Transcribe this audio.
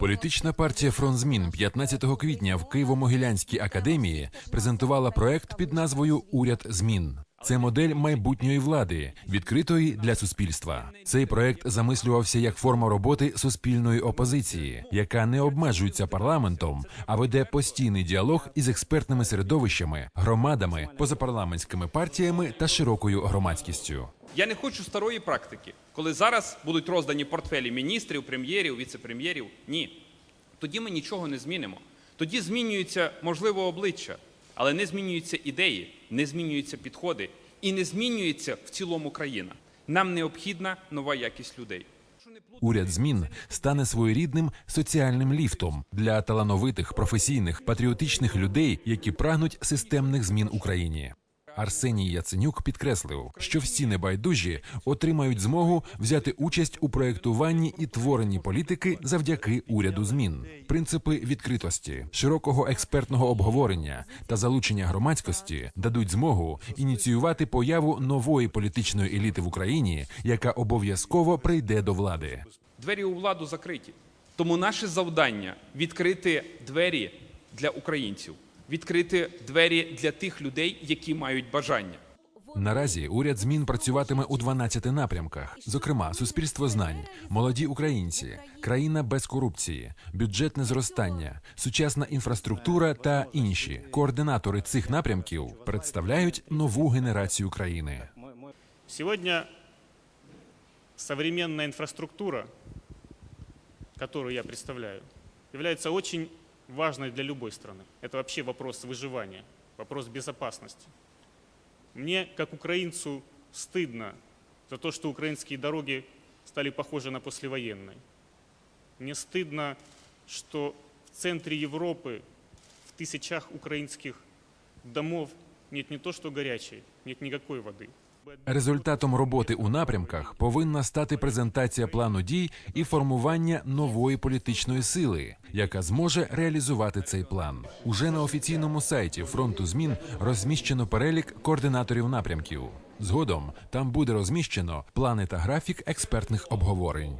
Політична партія Фронт змін 15 квітня в Києво-Могилянській академії презентувала проект під назвою Уряд змін. Це модель майбутньої влади, відкритої для суспільства. Цей проект замислювався як форма роботи суспільної опозиції, яка не обмежується парламентом, а веде постійний діалог із експертними середовищами, громадами, позапарламентськими партіями та широкою громадськістю. Я не хочу старої практики, коли зараз будуть роздані портфелі міністрів, прем'єрів, віце-прем'єрів. Ні. Тоді ми нічого не змінимо. Тоді змінюється, можливо, обличчя, але не змінюються ідеї, не змінюються підходи і не змінюється в цілому країна. Нам необхідна нова якість людей. Уряд змін стане своєрідним соціальним ліфтом для талановитих, професійних, патріотичних людей, які прагнуть системних змін Україні. Арсеній Яценюк підкреслив, що всі небайдужі отримають змогу взяти участь у проєктуванні і творенні політики завдяки уряду змін. Принципи відкритості, широкого експертного обговорення та залучення громадськості дадуть змогу ініціювати появу нової політичної еліти в Україні, яка обов'язково прийде до влади. Двері у владу закриті. Тому наше завдання відкрити двері для українців, відкрити двері для тих людей, які мають бажання. Наразі уряд змін працюватиме у 12 напрямках, зокрема, суспільство знань, молоді українці, країна без корупції, бюджетне зростання, сучасна інфраструктура та інші. Координатори цих напрямків представляють нову генерацію країни. Сегодня современная инфраструктура, которую я представляю, является очень важной для любой страны. Это вообще вопрос выживания, вопрос безопасности. Мне, как украинцу, стыдно за то, что украинские дороги стали похожи на послевоенные. Мне стыдно, что в центре Европы, в тысячах украинских домов нет не то что горячей, нет никакой воды. Результатом роботи у напрямках повинна стати презентація плану дій і формування нової політичної сили, яка зможе реалізувати цей план. Уже на офіційному сайті фронту змін розміщено перелік координаторів напрямків. Згодом там буде розміщено плани та графік експертних обговорень.